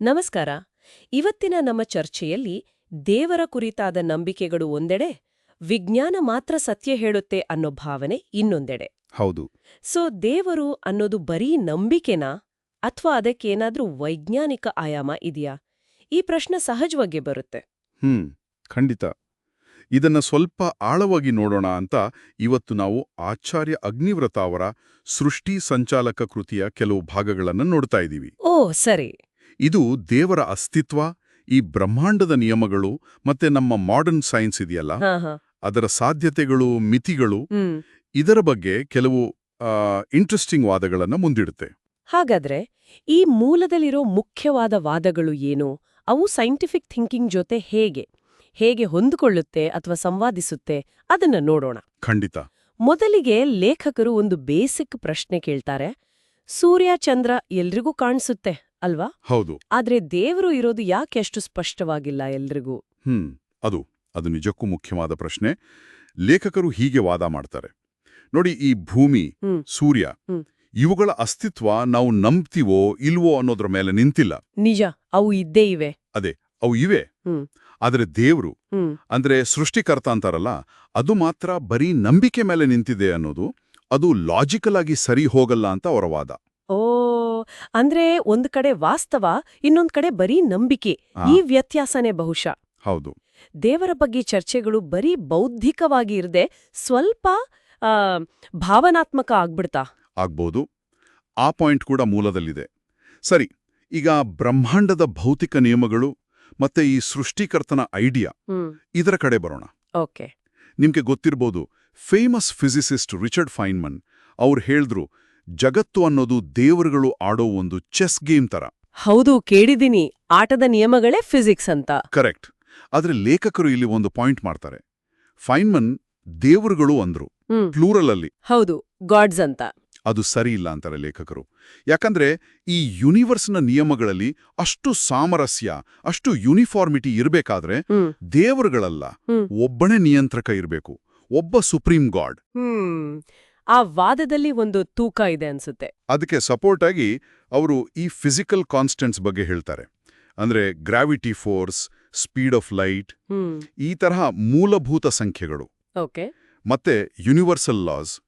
ನಮಸ್ಕಾರ. ಇವತ್ತಿನ ನಮ್ಮ ಚರ್ಚೆಯಲ್ಲಿ ದೇವರ ಕುರಿತಾದ ನಂಬಿಕೆಗಳು ಒಂದೆಡೆ ವಿಜ್ಞಾನ ಮಾತ್ರ ಸತ್ಯ ಹೇಳುತ್ತೆ ಅನ್ನೋ ಭಾವನೆ ಇನ್ನೊಂದೆಡೆ. ಹೌದು. ಸೊ ದೇವರು ಅನ್ನೋದು ಬರೀ ನಂಬಿಕೆನಾ? ಅಥವಾ ಅದಕ್ಕೇನಾದ್ರೂ ವೈಜ್ಞಾನಿಕ ಆಯಾಮ ಇದೆಯಾ? ಈ ಪ್ರಶ್ನೆ ಸಹಜವಾಗಿ ಬರುತ್ತೆ. ಹ್ಮ್ ಖಂಡಿತ. ಇದನ್ನ ಸ್ವಲ್ಪ ಆಳವಾಗಿ ನೋಡೋಣ ಅಂತ ಇವತ್ತು ನಾವು ಆಚಾರ್ಯ ಅಗ್ನಿವ್ರತ ಅವರ ಸೃಷ್ಟಿ ಸಂಚಾಲಕ ಕೃತಿಯ ಕೆಲವು ಭಾಗಗಳನ್ನು ನೋಡ್ತಾ ಇದ್ದೀವಿ ಓ ಸರಿ. ಇದು ದೇವರ ಅಸ್ತಿತ್ವ ಈ ಬ್ರಹ್ಮಾಂಡದ ನಿಯಮಗಳು ಮತ್ತೆ ನಮ್ಮ ಮಾಡರ್ನ್ ಸೈನ್ಸ್ ಇದೆಯಲ್ಲ? ಅದರ ಸಾಧ್ಯತೆಗಳು ಮಿತಿಗಳು ಇದರ ಬಗ್ಗೆ ಕೆಲವು ಇಂಟ್ರೆಸ್ಟಿಂಗ್ ವಾದಗಳನ್ನು ಮುಂದಿಡುತ್ತೆ. ಹಾಗಾದ್ರೆ ಈ ಮೂಲದಲ್ಲಿರೋ ಮುಖ್ಯವಾದ ವಾದಗಳು ಏನು? ಅವು ಸೈಂಟಿಫಿಕ್ ಥಿಂಕಿಂಗ್ ಜೊತೆ ಹೇಗೆ? ಹೇಗೆ ಹೊಂದಿಕೊಳ್ಳುತ್ತೆ ಅಥವಾ ಸಂವಾದಿಸುತ್ತೆ? ಅದನ್ನ ನೋಡೋಣ. ಖಂಡಿತ. ಮೊದಲಿಗೆ ಲೇಖಕರು ಒಂದು ಬೇಸಿಕ್ ಪ್ರಶ್ನೆ ಕೇಳ್ತಾರೆ. ಸೂರ್ಯ ಚಂದ್ರ ಎಲ್ರಿಗೂ ಕಾಣಿಸುತ್ತೆ. ಅಲ್ವಾ? ಹೌದು. ಆದ್ರೆ ದೇವರು ಇರೋದು ಯಾಕೆ ಅಷ್ಟು ಸ್ಪಷ್ಟವಾಗಿಲ್ಲ ಎಲ್ರಿಗೂ? ಹ್ಮ್ ಅದು ಅದು ನಿಜಕ್ಕೂ ಮುಖ್ಯವಾದ ಪ್ರಶ್ನೆ. ಲೇಖಕರು ಹೀಗೆ ವಾದ ಮಾಡ್ತಾರೆ. ನೋಡಿ ಈ ಭೂಮಿ ಸೂರ್ಯ ಇವುಗಳ ಅಸ್ತಿತ್ವ ನಾವು ನಂಬ್ತೀವೋ ಇಲ್ವೋ ಅನ್ನೋದ್ರ ಮೇಲೆ ನಿಂತಿಲ್ಲ. ನಿಜ ಅವು ಇದ್ದೇ ಇವೆ. ಅದೇ ಅವು ಇವೆ. ಆದರೆ ದೇವ್ರು ಅಂದ್ರೆ ಸೃಷ್ಟಿಕರ್ತ ಅಂತಾರಲ್ಲ ಅದು ಮಾತ್ರ ಬರೀ ನಂಬಿಕೆ ಮೇಲೆ ನಿಂತಿದೆ ಅನ್ನೋದು ಅದು ಲಾಜಿಕಲ್ ಆಗಿ ಸರಿ ಹೋಗಲ್ಲ ಅಂತ ಅವರ ವಾದ. ಓ ಅಂದ್ರೆ ಒಂದ್ ಕಡೆ ವಾಸ್ತವ ಇನ್ನೊಂದ್ ಕಡೆ ಬರೀ ನಂಬಿಕೆ. ಈ ವ್ಯತ್ಯಾಸನೇ ಬಹುಶಃ. ಹೌದು. ದೇವರ ಬಗ್ಗೆ ಚರ್ಚೆಗಳು ಬರೀ ಬೌದ್ಧಿಕವಾಗಿ ಇರದೆ ಸ್ವಲ್ಪ ಭಾವನಾತ್ಮಕ ಆಗ್ಬಿಡ್ತಾ? ಆಗ್ಬೋದು. ಆ ಪಾಯಿಂಟ್ ಕೂಡ ಮೂಲದಲ್ಲಿದೆ. ಸರಿ ಈಗ ಬ್ರಹ್ಮಾಂಡದ ಭೌತಿಕ ನಿಯಮಗಳು ಮತ್ತೆ ಈ ಸೃಷ್ಟಿಕರ್ತನ ಐಡಿಯಾ ಇದರ ಕಡೆ ಬರೋಣ. ಓಕೆ. ನಿಮ್ಗೆ ಗೊತ್ತಿರ್ಬೋದು ಫೇಮಸ್ ಫಿಸಿಸಿಸ್ಟ್ ರಿಚರ್ಡ್ ಫೈನ್ಮನ್ ಅವ್ರು ಹೇಳಿದ್ರು ಜಗತ್ತು ಅನ್ನೋದು ದೇವರುಗಳು ಆಡೋ ಒಂದು ಚೆಸ್ ಗೇಮ್ ತರ. ಹೌದು ಕೇಳಿದ್ದೀನಿ. ಆಟದ ನಿಯಮಗಳೇ ಫಿಸಿಕ್ಸ್ ಅಂತ. ಕರೆಕ್ಟ್. ಆದ್ರೆ ಲೇಖಕರು ಇಲ್ಲಿ ಒಂದು ಪಾಯಿಂಟ್ ಮಾಡ್ತಾರೆ. ಫೈನ್ಮನ್ ದೇವರುಗಳು ಅಂದ್ರು ಪ್ಲೂರಲ್ ಅಲ್ಲಿ. ಹೌದು ಗಾಡ್ಸ್ ಅಂತ. ಅದು ಸರಿ ಇಲ್ಲ ಅಂತಾರೆ ಲೇಖಕರು. ಯಾಕಂದ್ರೆ ಈ ಯೂನಿವರ್ಸ್ನ ನಿಯಮಗಳಲ್ಲಿ ಅಷ್ಟು ಸಾಮರಸ್ಯ ಅಷ್ಟು ಯೂನಿಫಾರ್ಮಿಟಿ ಇರಬೇಕಾದ್ರೆ ದೇವರುಗಳಲ್ಲ ಒಬ್ಬನೇ ನಿಯಂತ್ರಕ ಇರಬೇಕು ಒಬ್ಬ ಸುಪ್ರೀಂ ಗಾಡ್. ಆ ವಾದದಲ್ಲಿ ಒಂದು ತೂಕ ಇದೆ ಅನ್ಸುತ್ತೆ. ಅದಕ್ಕೆ ಸಪೋರ್ಟ್ ಆಗಿ ಅವರು ಈ ಫಿಸಿಕಲ್ ಕಾನ್ಸ್ಟೆಂಟ್ಸ್ ಬಗ್ಗೆ ಹೇಳ್ತಾರೆ. ಅಂದ್ರೆ gravity force speed of light ಈ ತರಹ ಮೂಲಭೂತ ಸಂಖ್ಯೆಗಳು. ಓಕೆ. ಮತ್ತೆ ಯೂನಿವರ್ಸಲ್ ಲಾಸ್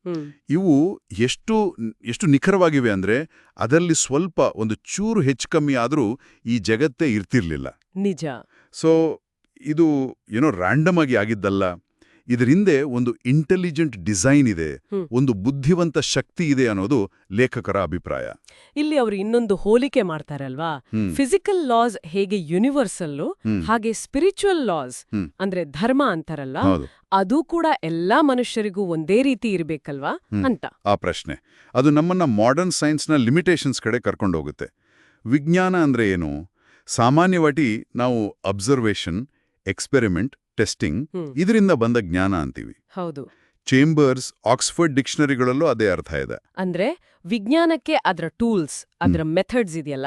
ಇವು ಎಷ್ಟು ಎಷ್ಟು ನಿಖರವಾಗಿವೆ ಅಂದ್ರೆ ಅದರಲ್ಲಿ ಸ್ವಲ್ಪ ಒಂದು ಚೂರು ಹೆಚ್ಚು ಕಮ್ಮಿ ಆದರೂ ಈ ಜಗತ್ತೇ ಇರ್ತಿರ್ಲಿಲ್ಲ. ನಿಜ. ಸೊ ಇದು ಏನೋ ರ್ಯಾಂಡಮ್ ಆಗಿ ಆಗಿದ್ದಲ್ಲ. ಇದರ ಹಿಂದೆ ಒಂದು ಇಂಟೆಲಿಜೆಂಟ್ ಡಿಸೈನ್ ಇದೆ ಒಂದು ಬುದ್ಧಿವಂತ ಶಕ್ತಿ ಇದೆ ಅನ್ನೋದು ಲೇಖಕರ ಅಭಿಪ್ರಾಯ. ಇಲ್ಲಿ ಅವರು ಇನ್ನೊಂದು ಹೋಲಿಕೆ ಮಾಡ್ತಾರೆ ಅಲ್ವಾ? ಫಿಸಿಕಲ್ ಲಾಸ್ ಹೇಗೆ ಯೂನಿವರ್ಸಲ್ಲು. ಹಾಗೆ ಸ್ಪಿರಿಚುವಲ್ ಲಾಸ್ ಅಂದ್ರೆ ಧರ್ಮ ಅಂತಾರಲ್ಲ ಅದು ಕೂಡ ಎಲ್ಲಾ ಮನುಷ್ಯರಿಗೂ ಒಂದೇ ರೀತಿ ಇರಬೇಕಲ್ವಾ ಅಂತ? ಆ ಪ್ರಶ್ನೆ. ಅದು ನಮ್ಮನ್ನ ಮಾಡರ್ನ್ ಸೈನ್ಸ್ನ ಲಿಮಿಟೇಷನ್ಸ್ ಕಡೆ ಕರ್ಕೊಂಡೋಗುತ್ತೆ ವಿಜ್ಞಾನ ಅಂದ್ರೆ ಏನು? ಸಾಮಾನ್ಯವಾಗಿ ನಾವು ಅಬ್ಸರ್ವೇಷನ್ ಎಕ್ಸ್ಪೆರಿಮೆಂಟ್ ಟೆಸ್ಟಿಂಗ್. ಇದರಿಂದ ಬಂದ ಜ್ಞಾನ ಅಂತೀವಿ. ಹೌದು. ಚೇಂಬರ್ಸ್ ಆಕ್ಸ್ಫರ್ಡ್ ಡಿಕ್ಷನರಿಗಳಲ್ಲೂ ಅದೇ ಅರ್ಥ ಇದೆ. ಅಂದ್ರೆ ವಿಜ್ಞಾನಕ್ಕೆ ಅದರ ಟೂಲ್ಸ್ ಅದರ ಮೆಥಡ್ಸ್ ಇದೆಯಲ್ಲ?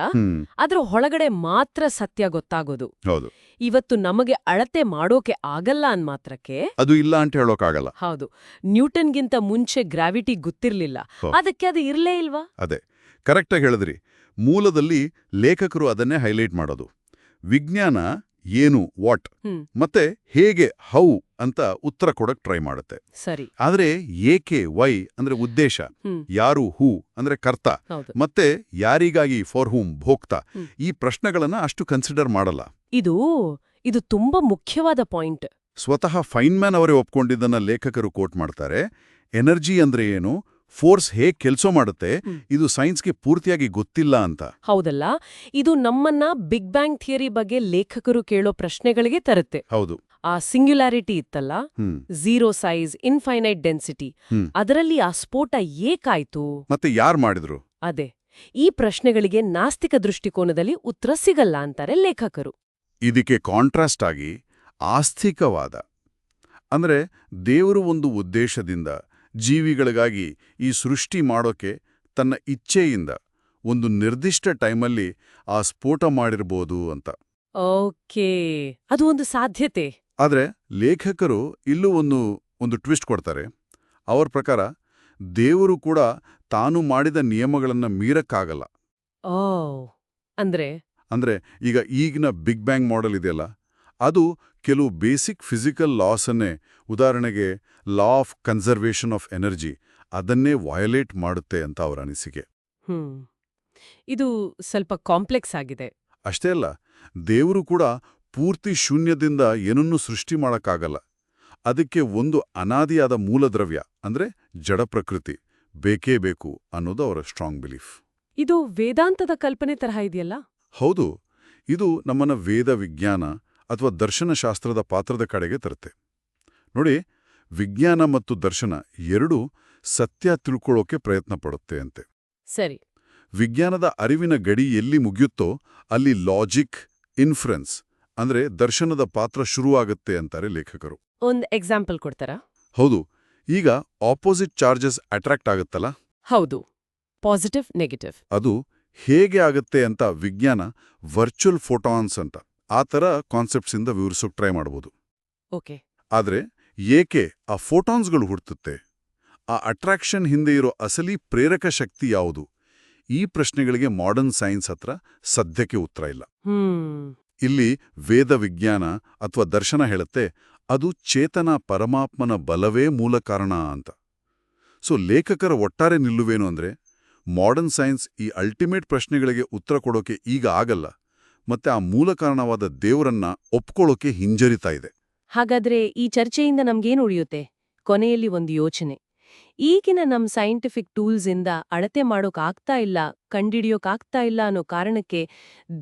ಅದರ ಒಳಗಡೆ ಮಾತ್ರ ಸತ್ಯ ಗೊತ್ತಾಗೋದು. ಹೌದು. ಇವತ್ತು ನಮಗೆ ಅಳತೆ ಮಾಡೋಕೆ ಆಗಲ್ಲ ಅನ್ ಮಾತ್ರಕ್ಕೆ ಅದು ಇಲ್ಲ ಅಂತ ಹೇಳೋಕಾಗಲ್ಲ. ಹೌದು. ನ್ಯೂಟನ್ಗಿಂತ ಮುಂಚೆ ಗ್ರಾವಿಟಿ ಗೊತ್ತಿರ್ಲಿಲ್ಲ. ಅದಕ್ಕೆ ಅದು ಇರ್ಲೇ ಇಲ್ವಾ? ಅದೇ. ಕರೆಕ್ಟಾಗಿ ಹೇಳಿದ್ರಿ. ಮೂಲದಲ್ಲಿ ಲೇಖಕರು ಅದನ್ನೇ ಹೈಲೈಟ್ ಮಾಡೋದು. ವಿಜ್ಞಾನ ಏನು ವಾಟ್ ಮತ್ತೆ ಹೇಗೆ ಹೌ ಅಂತ ಉತ್ತರ ಕೊಡಕ್ ಟ್ರೈ ಮಾಡುತ್ತೆ. ಸರಿ. ಆದ್ರೆ ಏಕೆ ವೈ ಅಂದ್ರೆ ಉದ್ದೇಶ ಯಾರು ಹೂ ಅಂದ್ರೆ ಕರ್ತ ಮತ್ತೆ ಯಾರಿಗಾಗಿ ಫಾರ್ ಹೂಮ್ ಭೋಕ್ತ ಈ ಪ್ರಶ್ನೆಗಳನ್ನ ಅಷ್ಟು ಕನ್ಸಿಡರ್ ಮಾಡಲ್ಲ. ಇದು ಇದು ತುಂಬಾ ಮುಖ್ಯವಾದ ಪಾಯಿಂಟ್. ಸ್ವತಃ ಫೈನ್ಮ್ಯಾನ್ ಅವರೇ ಒಪ್ಕೊಂಡಿದ್ದನ್ನ ಲೇಖಕರು ಕೋಟ್ ಮಾಡ್ತಾರೆ ಎನರ್ಜಿ ಅಂದ್ರೆ ಏನು ಫೋರ್ಸ್ ಹೇಗೆ ಕೆಲಸ ಮಾಡುತ್ತೆ. ಇದು ಸೈನ್ಸ್ಗೆ ಪೂರ್ತಿಯಾಗಿ ಗೊತ್ತಿಲ್ಲ ಅಂತ. ಹೌದಲ್ಲ? ಇದು ನಮ್ಮನ್ನ ಬಿಗ್ ಬ್ಯಾಂಗ್ ಥಿಯರಿ ಬಗ್ಗೆ ಲೇಖಕರು ಕೇಳೋ ಪ್ರಶ್ನೆಗಳಿಗೆ ತರುತ್ತೆ. ಹೌದು. ಆ ಸಿಂಗ್ಯುಲಾರಿಟಿ ಇತ್ತಲ್ಲ? Zero size infinite density. ಅದರಲ್ಲಿ ಆ ಸ್ಫೋಟ ಏಕಾಯ್ತು? ಮತ್ತೆ ಯಾರ್ ಮಾಡಿದ್ರು? ಅದೇ. ಈ ಪ್ರಶ್ನೆಗಳಿಗೆ ನಾಸ್ತಿಕ ದೃಷ್ಟಿಕೋನದಲ್ಲಿ ಉತ್ತರ ಸಿಗಲ್ಲ ಅಂತಾರೆ ಲೇಖಕರು. ಇದಕ್ಕೆ ಕಾಂಟ್ರಾಸ್ಟ್ ಆಗಿ ಆಸ್ತಿಕವಾದ ಅಂದ್ರೆ ದೇವರು ಒಂದು ಉದ್ದೇಶದಿಂದ ಜೀವಿಗಳಿಗಾಗಿ ಈ ಸೃಷ್ಟಿ ಮಾಡೋಕೆ ತನ್ನ ಇಚ್ಛೆಯಿಂದ ಒಂದು ನಿರ್ದಿಷ್ಟ ಟೈಮಲ್ಲಿ ಆ ಸ್ಫೋಟ ಮಾಡಿರ್ಬೋದು ಅಂತ. ಓಕೆ ಅದು ಒಂದು ಸಾಧ್ಯತೆ. ಆದರೆ ಲೇಖಕರು ಇಲ್ಲೂ ಒಂದು ಒಂದು ಟ್ವಿಸ್ಟ್ ಕೊಡ್ತಾರೆ. ಅವರ ಪ್ರಕಾರ ದೇವರು ಕೂಡ ತಾನು ಮಾಡಿದ ನಿಯಮಗಳನ್ನು ಮೀರಕ್ಕಾಗಲ್ಲ. ಓ ಅಂದ್ರೆ? ಅಂದ್ರೆ ಈಗ ಈಗಿನ ಬಿಗ್ ಬ್ಯಾಂಗ್ ಮಾಡೆಲ್ ಇದೆಯಲ್ಲ ಅದು ಕೆಲವು ಬೇಸಿಕ್ ಫಿಸಿಕಲ್ ಲಾಸನ್ನೇ ಉದಾಹರಣೆಗೆ law of conservation of energy ಅದನ್ನೇ ವಯಲೇಟ್ ಮಾಡುತ್ತೆ ಅಂತ ಅವರ ಅನಿಸಿಕೆ. ಇದು ಸ್ವಲ್ಪ ಕಾಂಪ್ಲೆಕ್ಸ್ ಆಗಿದೆ. ಅಷ್ಟೇ ಅಲ್ಲ ದೇವರು ಕೂಡ ಪೂರ್ತಿ ಶೂನ್ಯದಿಂದ ಏನನ್ನೂ ಸೃಷ್ಟಿ ಮಾಡೋಕ್ಕಾಗಲ್ಲ. ಅದಕ್ಕೆ ಒಂದು ಅನಾದಿಯಾದ ಮೂಲದ್ರವ್ಯ ಅಂದ್ರೆ ಜಡ ಪ್ರಕೃತಿ ಬೇಕೇ ಬೇಕು ಅನ್ನೋದು ಅವರ ಸ್ಟ್ರಾಂಗ್ ಬಿಲೀಫ್. ಇದು ವೇದಾಂತದ ಕಲ್ಪನೆ ತರಹ ಇದೆಯಲ್ಲ? ಹೌದು ಇದು ನಮ್ಮನ್ನ ವೇದ ವಿಜ್ಞಾನ ಅಥವಾ ದರ್ಶನಶಾಸ್ತ್ರದ ಪಾತ್ರದ ಕಡೆಗೆ ತರುತ್ತೆ. ನೋಡಿ ವಿಜ್ಞಾನ ಮತ್ತು ದರ್ಶನ ಎರಡೂ ಸತ್ಯ ತಿಳ್ಕೊಳ್ಳೋಕೆ ಪ್ರಯತ್ನ ಪಡುತ್ತೆ ಅಂತೆ. ಸರಿ. ವಿಜ್ಞಾನದ ಅರಿವಿನ ಗಡಿ ಎಲ್ಲಿ ಮುಗಿಯುತ್ತೋ ಅಲ್ಲಿ ಲಾಜಿಕ್ ಇನ್ಫ್ರೆನ್ಸ್ ಅಂದ್ರೆ ದರ್ಶನದ ಪಾತ್ರ ಶುರುವಾಗುತ್ತೆ ಅಂತಾರೆ ಲೇಖಕರು. ಒಂದು ಎಕ್ಸಾಂಪಲ್ ಕೊಡ್ತಾರಾ? ಹೌದು ಈಗ ಆಪೋಸಿಟ್ ಚಾರ್ಜಸ್ ಅಟ್ರಾಕ್ಟ್ ಆಗುತ್ತಲ್ಲ? ಹೌದು ಪಾಸಿಟಿವ್ ನೆಗೆಟಿವ್ ಅದು ಹೇಗೆ ಆಗುತ್ತೆ ಅಂತ ವಿಜ್ಞಾನ ವರ್ಚುವಲ್ ಫೋಟಾನ್ಸ್ ಅಂತ. ಆ ಥರ ಕಾನ್ಸೆಪ್ಟ್ಸಿಂದ ವಿವರಿಸೋಕೆ ಟ್ರೈ ಮಾಡ್ಬೋದು. ಓಕೆ. ಆದರೆ ಏಕೆ ಆ ಫೋಟಾನ್ಸ್ಗಳು ಹುಡ್ತುತ್ತೆ? ಆ ಅಟ್ರಾಕ್ಷನ್ ಹಿಂದೆ ಇರೋ ಅಸಲಿ ಪ್ರೇರಕ ಶಕ್ತಿ ಯಾವುದು? ಈ ಪ್ರಶ್ನೆಗಳಿಗೆ ಮಾಡರ್ನ್ ಸೈನ್ಸ್ ಹತ್ರ ಸದ್ಯಕ್ಕೆ ಉತ್ತರ ಇಲ್ಲ. ಇಲ್ಲಿ ವೇದ ವಿಜ್ಞಾನ ಅಥವಾ ದರ್ಶನ ಹೇಳುತ್ತೆ ಅದು ಚೇತನ ಪರಮಾತ್ಮನ ಬಲವೇ ಮೂಲ ಕಾರಣ ಅಂತ. ಸೊ ಲೇಖಕರ ಒಟ್ಟಾರೆ ನಿಲ್ಲುವೇನು ಅಂದ್ರೆ ಮಾಡರ್ನ್ ಸೈನ್ಸ್ ಈ ಅಲ್ಟಿಮೇಟ್ ಪ್ರಶ್ನೆಗಳಿಗೆ ಉತ್ತರ ಕೊಡೋಕೆ ಈಗ ಆಗಲ್ಲ. ಮತ್ತೆ ಆ ಮೂಲ ಕಾರಣವಾದ ದೇವರನ್ನ ಒಪ್ಕೊಳ್ಳೋಕೆ ಹಿಂಜರಿತಾ ಇದೆ. ಹಾಗಾದ್ರೆ ಈ ಚರ್ಚೆಯಿಂದ ನಮ್ಗೇನು ಉಳಿಯುತ್ತೆ? ಕೊನೆಯಲ್ಲಿ ಒಂದು ಯೋಚನೆ. ಈಗಿನ ನಮ್ ಸೈಂಟಿಫಿಕ್ ಟೂಲ್ಸ್ ಇಂದ ಅಳತೆ ಮಾಡೋಕಾಗ್ತಾ ಇಲ್ಲ ಕಂಡಿಡಿಯೋಕಾಗ್ತಾ ಇಲ್ಲ ಅನ್ನೋ ಕಾರಣಕ್ಕೆ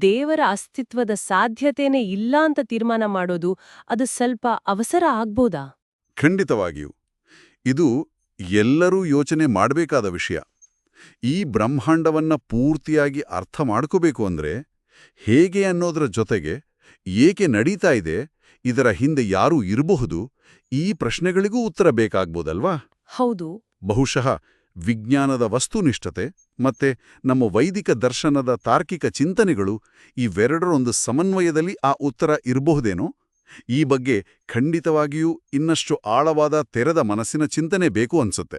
ದೇವರ ಅಸ್ತಿತ್ವದ ಸಾಧ್ಯತೆನೇ ಇಲ್ಲ ಅಂತ ತೀರ್ಮಾನ ಮಾಡೋದು ಅದು ಸ್ವಲ್ಪ ಅವಸರ ಆಗ್ಬೋದಾ? ಖಂಡಿತವಾಗಿಯೂ. ಇದು ಎಲ್ಲರೂ ಯೋಚನೆ ಮಾಡಬೇಕಾದ ವಿಷಯ. ಈ ಬ್ರಹ್ಮಾಂಡವನ್ನ ಪೂರ್ತಿಯಾಗಿ ಅರ್ಥ ಮಾಡ್ಕೋಬೇಕು ಅಂದ್ರೆ ಹೇಗೆ ಅನ್ನೋದರ ಜೊತೆಗೆ ಏಕೆ ನಡೀತಾ ಇದೆ ಇದರ ಹಿಂದೆ ಯಾರು ಇರಬಹುದು ಈ ಪ್ರಶ್ನೆಗಳಿಗೂ ಉತ್ತರ ಬೇಕಾಗ್ಬೋದಲ್ವಾ? ಹೌದು. ಬಹುಶಃ ವಿಜ್ಞಾನದ ವಸ್ತುನಿಷ್ಠತೆ ಮತ್ತೆ ನಮ್ಮ ವೈದಿಕ ದರ್ಶನದ ತಾರ್ಕಿಕ ಚಿಂತನೆಗಳು ಇವೆರಡರೊಂದು ಸಮನ್ವಯದಲ್ಲಿ ಆ ಉತ್ತರ ಇರಬಹುದೇನೋ? ಈ ಬಗ್ಗೆ ಖಂಡಿತವಾಗಿಯೂ ಇನ್ನಷ್ಟು ಆಳವಾದ ತೆರೆದ ಮನಸ್ಸಿನ ಚಿಂತನೆ ಬೇಕು ಅನ್ಸುತ್ತೆ.